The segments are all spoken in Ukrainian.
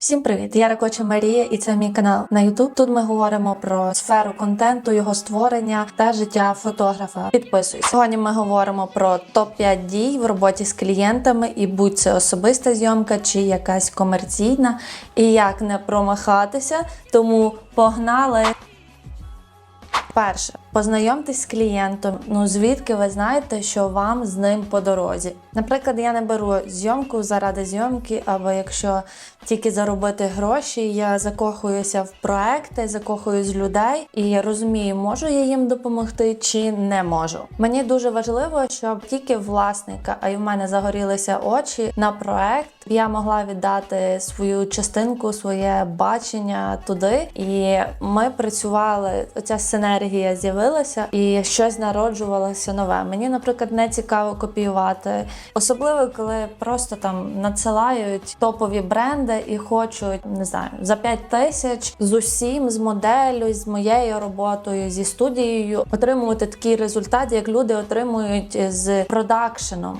Всім привіт! Я Ракоча Марія, і це мій канал на YouTube. Тут ми говоримо про сферу контенту, його створення та життя фотографа. Підписуйся. Сьогодні ми говоримо про топ 5 дій в роботі з клієнтами, і будь це особиста зйомка чи якась комерційна, і як не промахатися. Тому погнали! Перше, познайомтесь з клієнтом. Ну звідки ви знаєте, що вам з ним по дорозі? Наприклад, я не беру зйомку заради зйомки, або якщо тільки заробити гроші, я закохуюся в проекти, закохуюсь в людей і я розумію, можу я їм допомогти чи не можу. Мені дуже важливо, щоб тільки власника, а й в мене загорілися очі на проект. Я могла віддати свою частинку, своє бачення туди, і ми працювали. Оця синергія з'явилася, і щось народжувалося нове. Мені, наприклад, не цікаво копіювати, особливо коли просто там надсилають топові бренди і хочуть не знаю за 5 тисяч з усім, з моделлю, з моєю роботою, зі студією отримувати такий результат, як люди отримують з продакшеном.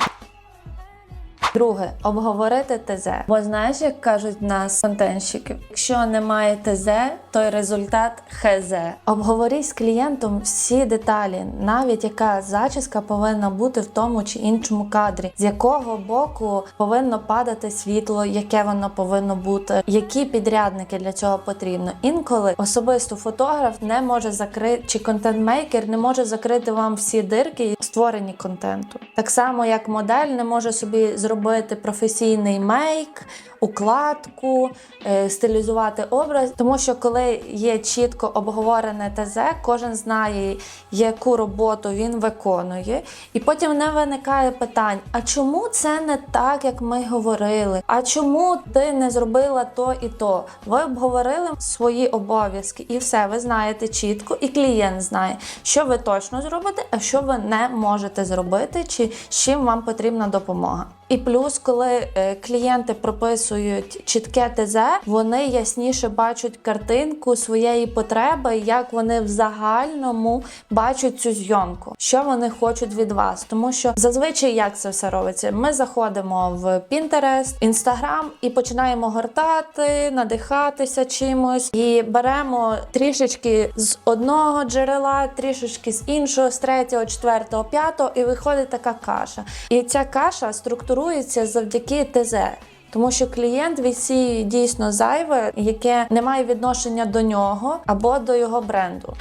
Друге, обговорити ТЗ. Бо знаєш, як кажуть нас контентщики, якщо немає ТЗ, то й результат ХЗ. Обговоріть з клієнтом всі деталі, навіть яка зачіска повинна бути в тому чи іншому кадрі, з якого боку повинно падати світло, яке воно повинно бути, які підрядники для цього потрібно. Інколи особисто фотограф не може закрити чи контент-мейкер не може закрити вам всі дирки в створенні контенту. Так само, як модель не може собі зробити професійний мейк, укладку, е, стилізувати образ, тому що коли є чітко обговорене ТЗ, кожен знає, яку роботу він виконує, і потім не виникає питань: а чому це не так, як ми говорили? А чому ти не зробила то і то? Ви обговорили свої обов'язки, і все, ви знаєте чітко, і клієнт знає, що ви точно зробите, а що ви не можете зробити, чи з чим вам потрібна допомога. І плюс, коли е, клієнти прописують чітке ТЗ, вони ясніше бачать картинку своєї потреби, як вони в загальному бачать цю зйомку, що вони хочуть від вас. Тому що зазвичай як це все робиться? Ми заходимо в Pinterest, Instagram і починаємо гортати, надихатися чимось, і беремо трішечки з одного джерела, трішечки з іншого, з третього, четвертого, п'ятого, і виходить така каша. І ця каша структурується завдяки ТЗ. Тому що клієнт відсіює дійсно зайве, яке не має відношення до нього або до його бренду.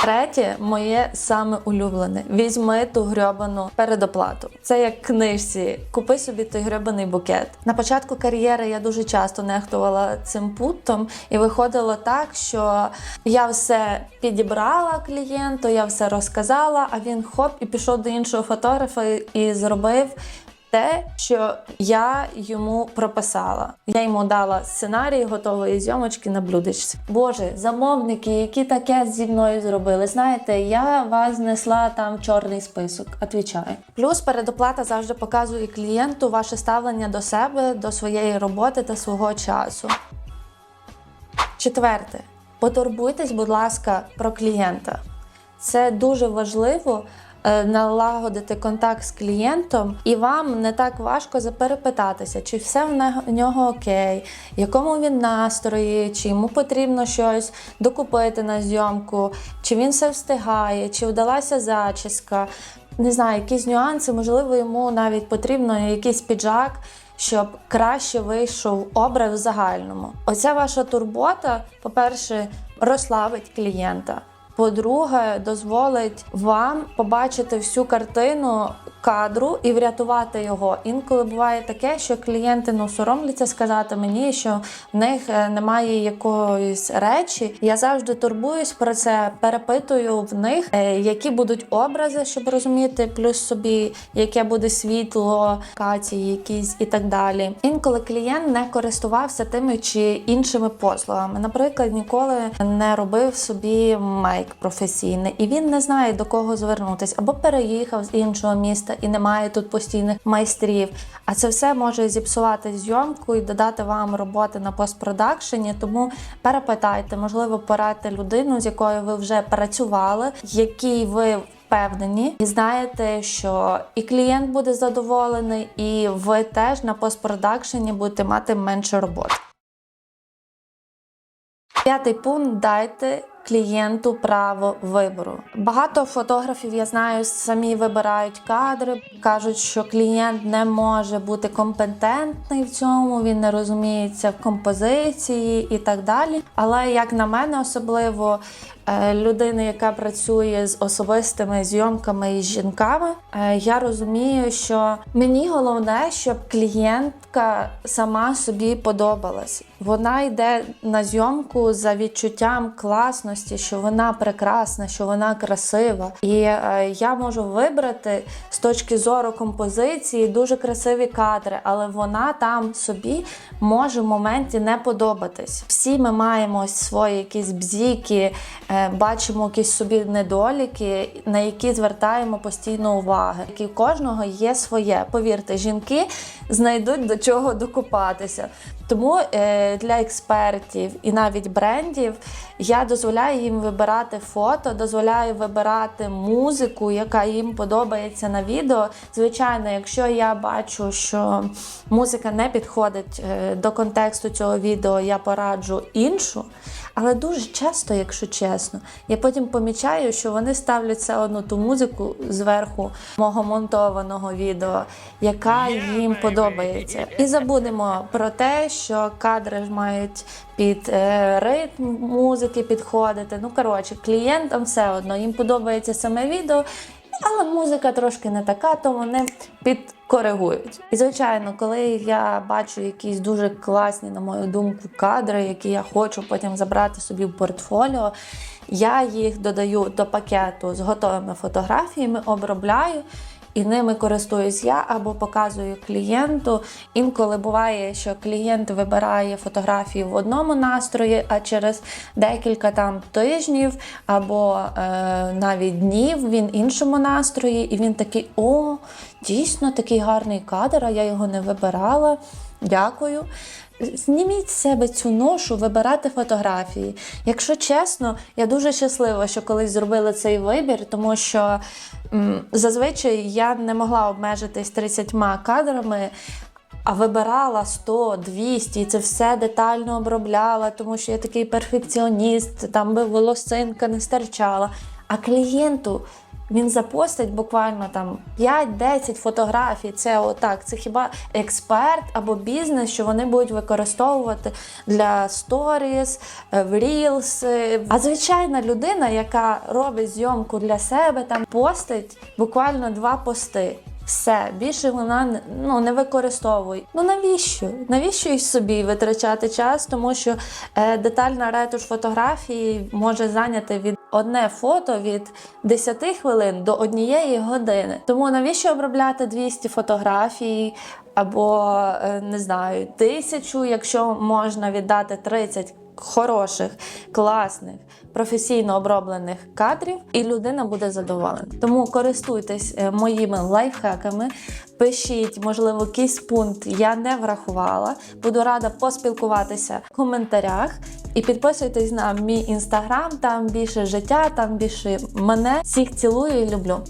Третє, моє саме улюблене: візьми ту грьобану передоплату. Це як книжці. Купи собі той грьобаний букет. На початку кар'єри я дуже часто нехтувала цим пунктом, і виходило так, що я все підібрала клієнту, я все розказала, а він хоп і пішов до іншого фотографа і зробив те, що я йому прописала. Я йому дала сценарій готової зйомочки на блюдечці. Боже, замовники, які таке зі мною зробили. Знаєте, я вас знесла там чорний список. Отвічаю. Плюс передоплата завжди показує клієнту ваше ставлення до себе, до своєї роботи та свого часу. Четверте, потурбуйтесь, будь ласка, про клієнта. Це дуже важливо налагодити контакт з клієнтом, і вам не так важко заперепитатися, чи все в нього окей, якому він настрої, чи йому потрібно щось докупити на зйомку, чи він все встигає, чи вдалася зачіска. Не знаю, якісь нюанси, можливо, йому навіть потрібно якийсь піджак, щоб краще вийшов образ в загальному. Оця ваша турбота, по-перше, розслабить клієнта. По-друге, дозволить вам побачити всю картину кадру і врятувати його. Інколи буває таке, що клієнти ну соромляться сказати мені, що в них е, немає якоїсь речі. Я завжди турбуюсь про це, перепитую в них, е, які будуть образи, щоб розуміти, плюс собі, яке буде світло, каті, якісь і так далі. Інколи клієнт не користувався тими чи іншими послугами. Наприклад, ніколи не робив собі мейк професійний, і він не знає до кого звернутися, або переїхав з іншого міста і немає тут постійних майстрів. А це все може зіпсувати зйомку і додати вам роботи на постпродакшені. Тому перепитайте, можливо, порадьте людину, з якою ви вже працювали, якій ви впевнені і знаєте, що і клієнт буде задоволений, і ви теж на постпродакшені будете мати менше роботи. П'ятий пункт дайте клієнту право вибору. Багато фотографів, я знаю, самі вибирають кадри, кажуть, що клієнт не може бути компетентний в цьому, він не розуміється в композиції і так далі. Але як на мене, особливо людини, яка працює з особистими зйомками і жінками, е, я розумію, що мені головне, щоб клієнтка сама собі подобалась. Вона йде на зйомку за відчуттям класності, що вона прекрасна, що вона красива. І е, я можу вибрати з точки зору композиції дуже красиві кадри, але вона там собі може в моменті не подобатись. Всі ми маємо свої якісь бзіки, е, бачимо якісь собі недоліки, на які звертаємо постійно уваги. Які в кожного є своє. Повірте, жінки знайдуть до чого докупатися. Тому е, для експертів і навіть брендів я дозволяю їм вибирати фото, дозволяю вибирати музику, яка їм подобається на відео. Звичайно, якщо я бачу, що музика не підходить е, до контексту цього відео, я пораджу іншу. Але дуже часто, якщо чесно, я потім помічаю, що вони ставлять все одно ту музику зверху мого монтованого відео, яка їм подобається. І забудемо про те, що кадри мають під е, ритм музики підходити. Ну коротше, клієнтам все одно їм подобається саме відео. Але музика трошки не така, то вони підкоригують. І звичайно, коли я бачу якісь дуже класні, на мою думку, кадри, які я хочу потім забрати собі в портфоліо, я їх додаю до пакету з готовими фотографіями, обробляю. І ними користуюсь я або показую клієнту. Інколи буває, що клієнт вибирає фотографії в одному настрої, а через декілька там тижнів або е, навіть днів він іншому настрої, і він такий: о, дійсно такий гарний кадр, а я його не вибирала. Дякую. Зніміть з себе цю ношу вибирати фотографії. Якщо чесно, я дуже щаслива, що колись зробила цей вибір, тому що м, зазвичай я не могла обмежитись 30 кадрами. А вибирала 100, 200, і це все детально обробляла, тому що я такий перфекціоніст, там би волосинка не стирчала. А клієнту він запостить буквально там 5-10 фотографій. Це отак. Це хіба експерт або бізнес, що вони будуть використовувати для сторіс, е, в рілс. А звичайна людина, яка робить зйомку для себе, там постить буквально два пости. Все, більше вона ну, не використовує. Ну навіщо? Навіщо й собі витрачати час? Тому що е, детальна ретуш фотографії може зайняти від одне фото від 10 хвилин до однієї години. Тому навіщо обробляти 200 фотографій або е, не знаю, тисячу, якщо можна віддати 30 хороших, класних, професійно оброблених кадрів, і людина буде задоволена. Тому користуйтесь е, моїми лайфхаками, пишіть, можливо, якийсь пункт я не врахувала. Буду рада поспілкуватися в коментарях. І підписуйтесь на мій інстаграм, там більше життя, там більше мене. Всіх цілую і люблю.